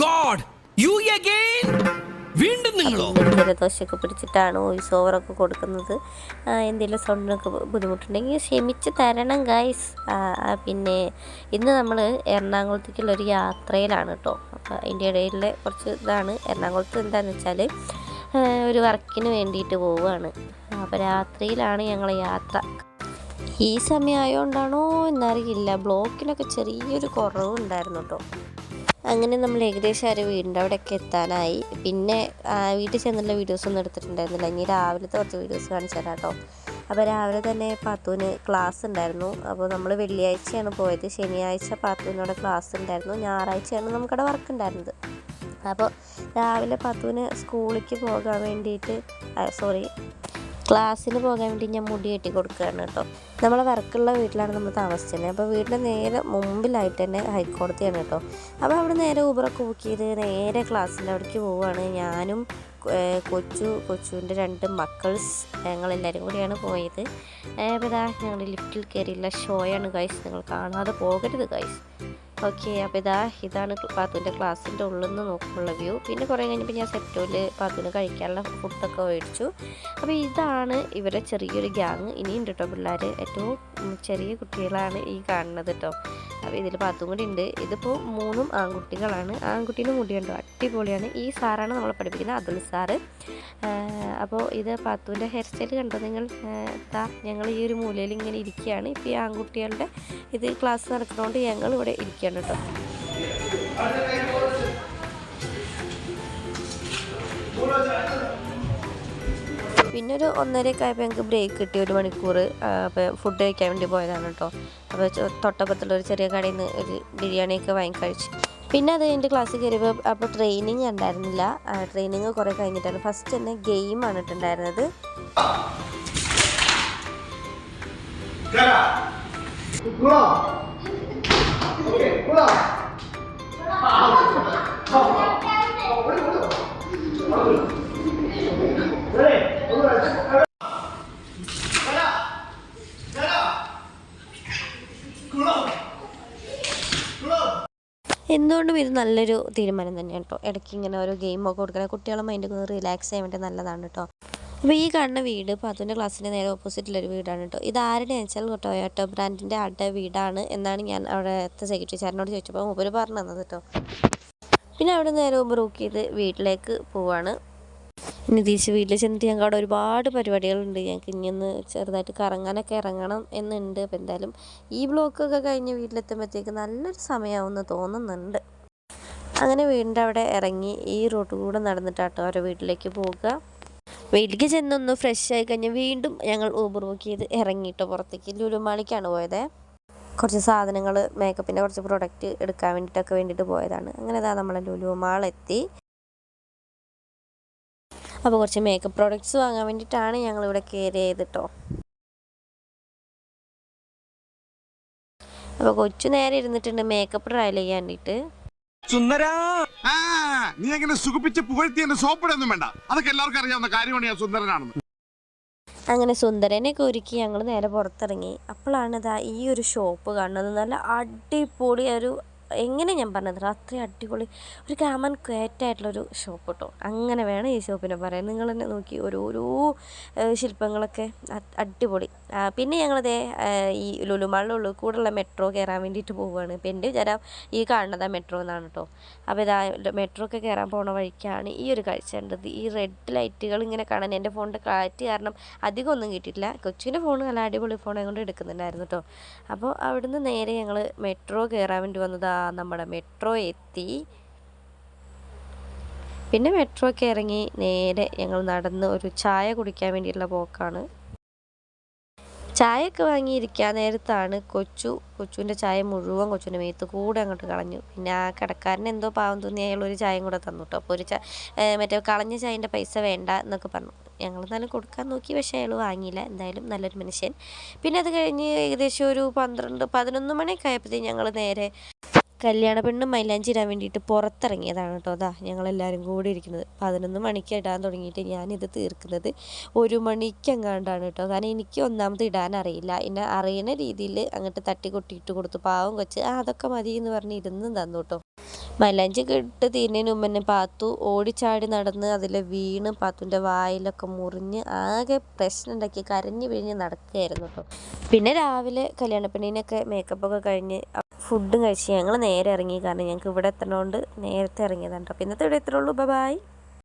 God you again വീണ്ടും നിങ്ങളോ? ജലദോഷമൊക്കെ പിടിച്ചിട്ടാണ് വോയിസ് ഓവറൊക്കെ കൊടുക്കുന്നത്. എന്തെങ്കിലും സൗണ്ടിനൊക്കെ ബുദ്ധിമുട്ടുണ്ടെങ്കിൽ ക്ഷമിച്ച് തരണം ഗൈസ് പിന്നെ ഇന്ന് നമ്മൾ എറണാകുളത്തേക്കുള്ള ഒരു യാത്രയിലാണ് കേട്ടോ അപ്പോൾ അതിന്റെ ഇടയിലെ കുറച്ച് ഇതാണ്. എറണാകുളത്ത് എന്താണെന്ന് വെച്ചാൽ ഒരു വർക്കിന് വേണ്ടിയിട്ട് പോവുകയാണ് അപ്പോൾ രാത്രിയിലാണ് ഞങ്ങളെ യാത്ര. ഈ സമയമായതുകൊണ്ടാണോ എന്നറിയില്ല. ബ്ലോക്കിനൊക്കെ ചെറിയൊരു കുറവുണ്ടായിരുന്നു കേട്ടോ അങ്ങനെ നമ്മൾ ഏകദേശം ഒരു വീടിന്റെ അവിടെയൊക്കെ എത്താനായി. പിന്നെ വീട്ടിൽ ചെന്നുള്ള വീഡിയോസ് ഒന്നും എടുത്തിട്ടുണ്ടായിരുന്നില്ല. ഇനി രാവിലത്തെ കുറച്ച് വീഡിയോസ് കാണിച്ചു തരാം കേട്ടോ. അപ്പോൾ രാവിലെ തന്നെ പാത്തുവിന് ക്ലാസ് ഉണ്ടായിരുന്നു. അപ്പോൾ നമ്മൾ വെള്ളിയാഴ്ചയാണ് പോയത്. ശനിയാഴ്ച പാത്തുവിനോട് ക്ലാസ് ഉണ്ടായിരുന്നു. ഞായറാഴ്ചയാണ് നമുക്കവിടെ വർക്ക് ഉണ്ടായിരുന്നത്. അപ്പോൾ രാവിലെ പത്തുവിന് സ്കൂളിലേക്ക് പോകാൻ വേണ്ടിയിട്ട് സോറി ക്ലാസ്സിന് പോകാൻ വേണ്ടി ഞാൻ മുടി കെട്ടി കൊടുക്കുകയാണ് കേട്ടോ. നമ്മളെ വർക്കുള്ള വീട്ടിലാണ് നമ്മൾ താമസിച്ചത്. അപ്പോൾ വീടിന്റെ നേരെ മുമ്പിലായിട്ട് തന്നെ ഹൈക്കോടതിയാണ് കേട്ടോ. അപ്പോൾ അവിടെ നേരെ ഊബറൊക്കെ ബുക്ക് ചെയ്ത് നേരെ ക്ലാസ്സിന്റെ അവിടേക്ക് പോവുകയാണ് ഞാനും കൊച്ചു കൊച്ചുവിന്റെ രണ്ട് മക്കൾസ് ഞങ്ങളെല്ലാവരും കൂടിയാണ് പോയത്. അപ്പോൾ ഇതാ ഞങ്ങൾ ലിഫ്റ്റിൽ കയറിയുള്ള ഷോയാണ് ഗൈസ് നിങ്ങൾ കാണാതെ പോകരുത് ഗൈസ് ഓക്കെ അപ്പോൾ ഇതാ ഇതാണ് പാത്തുവിന്റെ ക്ലാസ്സിന്റെ ഉള്ളിൽ നിന്ന് നോക്കുള്ള വ്യൂ. പിന്നെ കുറേ കഴിഞ്ഞപ്പോൾ ഞാൻ സെറ്റോയിൽ പാത്തുവിന് കഴിക്കാനുള്ള ഫുഡൊക്കെ മേടിച്ചു. അപ്പോൾ ഇതാണ് ഇവരെ ചെറിയൊരു ഗ്യാങ്. ഇനിയും കേട്ടോ പിള്ളേർ ഏറ്റവും ചെറിയ കുട്ടികളാണ് ഈ കാണുന്നത് കേട്ടോ ഇതിൽ പാത്തും കൂടി ഉണ്ട്. ഇതിപ്പോൾ മൂന്നും ആൺകുട്ടികളാണ്. ആൺകുട്ടീന്റെ മുടിയുണ്ടോ അടിപൊളിയാണ്. ഈ സാറാണ് നമ്മളെ പഠിപ്പിക്കുന്നത് അതുൽ സാറ് അപ്പോൾ ഇത് പാത്തുവിന്റെ ഹെയർ സ്റ്റൈൽ കണ്ടോ നിങ്ങൾ? താ ഞങ്ങൾ ഈ ഒരു മൂലയിൽ ഇങ്ങനെ ഇരിക്കുകയാണ്. ഇപ്പോൾ ഈ ആൺകുട്ടികളുടെ ഇത് ക്ലാസ് നടക്കുന്നതുകൊണ്ട് ഞങ്ങൾ ഇവിടെ ഇരിക്കുകയാണ് കേട്ടോ. പിന്നെ ഒരു ഒന്നരയൊക്കെ ആയപ്പോൾ ഞങ്ങൾക്ക് ബ്രേക്ക് കിട്ടി ഒരു മണിക്കൂർ. അപ്പോൾ ഫുഡ് കഴിക്കാൻ വേണ്ടി പോയതാണ് കേട്ടോ അപ്പോൾ തൊട്ടപ്പുറത്തുള്ള ഒരു ചെറിയ കടയിൽ നിന്ന് ഒരു ബിരിയാണിയൊക്കെ വാങ്ങി കഴിച്ചു. പിന്നെ അത് എന്റെ ക്ലാസ്സിൽ കയറിയപ്പോൾ അപ്പോൾ ട്രെയിനിങ് ഉണ്ടായിരുന്നില്ല. ട്രെയിനിങ് കുറേ കഴിഞ്ഞിട്ടാണ്. ഫസ്റ്റ് തന്നെ ഗെയിമാണ് ഇട്ടുണ്ടായിരുന്നത് എന്തുകൊണ്ടും ഇത് നല്ലൊരു തീരുമാനം തന്നെയാണ് കേട്ടോ ഇടയ്ക്ക് ഇങ്ങനെ ഓരോ ഗെയിമൊക്കെ കൊടുക്കണം കുട്ടികളെ മൈൻഡൊക്കെ ഒന്ന് റിലാക്സ് ചെയ്യാൻ വേണ്ടി നല്ലതാണ് കേട്ടോ അപ്പോൾ ഈ കാണുന്ന വീട് പാത്തുവിന്റെ ക്ലാസ്സിന്റെ നേരെ ഓപ്പോസിറ്റിലൊരു വീടാണ് കേട്ടോ ഇത് ആരുടെ വെച്ചാൽ ടൊയോട്ടോ ബ്രാൻഡിന്റെ അടുത്ത വീടാണ് എന്നാണ് ഞാൻ അവിടുത്തെ സെക്രട്ടറി സാറിനോട് ചോദിച്ചപ്പോൾ മൂപ്പര് പറഞ്ഞു തന്നത് കേട്ടോ പിന്നെ അവിടെ നേരെ ബുക്ക് ചെയ്ത് വീട്ടിലേക്ക് പോവാണ്. ഇനി തിരിച്ച് വീട്ടിൽ ചെന്നിട്ട് ഞങ്ങൾക്ക് അവിടെ ഒരുപാട് പരിപാടികളുണ്ട്. ഞങ്ങൾക്ക് ഇനി ഒന്ന് ചെറുതായിട്ട് കറങ്ങാനൊക്കെ ഇറങ്ങണം എന്നുണ്ട്. അപ്പോൾ എന്തായാലും ഈ ബ്ലോക്കൊക്കെ കഴിഞ്ഞ് വീട്ടിലെത്തുമ്പോഴത്തേക്ക് നല്ലൊരു സമയമാവുമെന്ന് തോന്നുന്നുണ്ട്. അങ്ങനെ വീടിന്റെ അവിടെ ഇറങ്ങി ഈ റോട്ട് കൂടെ നടന്നിട്ടാട്ടോ അവരുടെ വീട്ടിലേക്ക് പോവുക. വീട്ടിലേക്ക് ചെന്നൊന്ന് ഫ്രഷ് ആയി കഴിഞ്ഞ് വീണ്ടും ഞങ്ങൾ ഊബർ ബുക്ക് ചെയ്ത് ഇറങ്ങിയിട്ടോ പുറത്തേക്ക്. ലുലുമാളിക്കാണ് പോയത്. കുറച്ച് സാധനങ്ങൾ മേക്കപ്പിന്റെ കുറച്ച് പ്രൊഡക്റ്റ് എടുക്കാൻ വേണ്ടിയിട്ടൊക്കെ വേണ്ടിയിട്ട് പോയതാണ്. അങ്ങനെ ഇതാ നമ്മളെ ലുലു മാൾ എത്തി അപ്പോൾ കുറച്ച് മേക്കപ്പ് പ്രോഡക്റ്റ്സ് വാങ്ങാൻ വേണ്ടിയിട്ടാണ് ഞങ്ങൾ ഇവിടെ കയറിയത് കേട്ടോ അപ്പോൾ കൊച്ചു നേരെ ഇരുന്നിട്ടുണ്ട് മേക്കപ്പ് ട്രയൽ ചെയ്യാൻ വേണ്ടിയിട്ട്. ആ നീ അങ്ങനെ സുഖിപ്പിച്ച് പുകഴ്ത്തി എന്നെ സോപ്പിടൊന്നും വേണ്ട. അതൊക്കെ എല്ലാവർക്കും അറിയാവുന്ന കാര്യമാണ് ഞാൻ സുന്ദരനാണെന്ന്. അങ്ങനെ സുന്ദരനെയൊക്കെ ഒരുക്കി ഞങ്ങൾ നേരെ പുറത്തിറങ്ങി. അപ്പോഴാണ് ഇതാ ഈ ഒരു ഷോപ്പ് കാണുന്നത്. നല്ല അടിപൊളി ഒരു എങ്ങനെ ഞാൻ പറഞ്ഞത്? അത്രയും അടിപൊളി ഒരു കാമൻ ക്വേറ്റായിട്ടുള്ളൊരു ഷോപ്പ് കേട്ടോ അങ്ങനെ വേണം ഈ ഷോപ്പിനെ പറയാൻ. നിങ്ങൾ തന്നെ നോക്കി ഓരോരോ ശില്പങ്ങളൊക്കെ അടിപൊളി. ആ, പിന്നെ ഞങ്ങളതേ ഈ ലുലുമാളിലുള്ള കൂടെയുള്ള മെട്രോ കയറാൻ വേണ്ടിയിട്ട് പോവുകയാണ് ഇപ്പം എന്റെ വിചാരം ഈ കാണുന്നത് മെട്രോ എന്നാണ് കേട്ടോ അപ്പോൾ ഇതാ മെട്രോ ഒക്കെ കയറാൻ പോണ വഴിക്കാണ് ഈ ഒരു കാഴ്ച കണ്ടത്. ഈ റെഡ് ലൈറ്റുകൾ ഇങ്ങനെ കാണാൻ എന്റെ ഫോണിന്റെ കാറ്റ് കാരണം അധികം ഒന്നും കിട്ടിയിട്ടില്ല. കൊച്ചിന്റെ ഫോൺ നല്ല അടിപൊളി ഫോൺ കൊണ്ട് എടുക്കുന്നുണ്ടായിരുന്നു കേട്ടോ അപ്പോൾ അവിടുന്ന് നേരെ ഞങ്ങൾ മെട്രോ കയറാൻ വേണ്ടി വന്നതാ നമ്മുടെ മെട്രോ എത്തി. പിന്നെ മെട്രോ ഇറങ്ങി നേരെ ഞങ്ങൾ നടന്ന് ഒരു ചായ കുടിക്കാൻ വേണ്ടിയിട്ടുള്ള പോക്കാണ്. ചായയൊക്കെ വാങ്ങിയിരിക്കാൻ നേരത്താണ് കൊച്ചു കൊച്ചുവിന്റെ ചായ മുഴുവൻ കൊച്ചുവിന്റെ മേത്ത് കൂടെ അങ്ങോട്ട് കളഞ്ഞു. പിന്നെ ആ കടക്കാരൻ എന്തോ പാവം തോന്നി അയാൾ ഒരു ചായയും കൂടെ തന്നു കേട്ടോ. അപ്പോൾ ഒരു ചായ മറ്റേ കളഞ്ഞ ചായന്റെ പൈസ വേണ്ട എന്നൊക്കെ പറഞ്ഞു. ഞങ്ങൾ എന്നാലും കൊടുക്കാൻ നോക്കി പക്ഷേ അയാൾ വാങ്ങിയില്ല. എന്തായാലും നല്ലൊരു മനുഷ്യൻ. പിന്നെ അത് കഴിഞ്ഞ് ഏകദേശം ഒരു പന്ത്രണ്ട് പതിനൊന്ന് മണിയൊക്കെ ആയപ്പോഴത്തേക്കും ഞങ്ങൾ നേരെ കല്യാണ പെണ്ണ് മൈലാഞ്ചി ഇടാൻ വേണ്ടിയിട്ട് പുറത്തിറങ്ങിയതാണ് കേട്ടോ. അതാ ഞങ്ങളെല്ലാവരും കൂടി ഇരിക്കുന്നത്. പതിനൊന്ന് മണിക്ക് ഇടാൻ തുടങ്ങിയിട്ട് ഞാനിത് തീർക്കുന്നത് ഒരു മണിക്കെങ്ങാണ്ടാണ് കേട്ടോ. കാരണം എനിക്ക് ഒന്നാമത് ഇടാൻ അറിയില്ല. എന്നെ അറിയുന്ന രീതിയിൽ അങ്ങോട്ട് തട്ടി കൊട്ടിയിട്ട് കൊടുത്തു. പാവം കൊച്ച്. ആ അതൊക്കെ മതി എന്ന് പറഞ്ഞ് ഇരുന്ന് തന്നു കേട്ടോ. മൈലാഞ്ചി കിട്ട് തീരുന്നതിന് മുമ്പ് പാത്തു ഓടിച്ചാടി നടന്ന് അതിൽ വീണ് പാത്തുവിന്റെ വായിലൊക്കെ മുറിഞ്ഞ് ആകെ പ്രശ്നം ഉണ്ടാക്കി കരഞ്ഞു പിഴിഞ്ഞ് നടക്കുകയായിരുന്നു കേട്ടോ. പിന്നെ രാവിലെ കല്യാണപ്പെണ്ണിനൊക്കെ മേക്കപ്പൊക്കെ കഴിഞ്ഞ് ഫുഡും കഴിച്ച് ഞങ്ങൾ നേരെ ഇറങ്ങി. കാരണം ഞങ്ങൾക്ക് ഇവിടെ എത്തണോണ്ട് നേരത്തെ ഇറങ്ങിയതാണ്. കേട്ടോ അപ്പോൾ ഇന്നത്തെ ഇവിടെ എത്രയുള്ളൂ ബൈ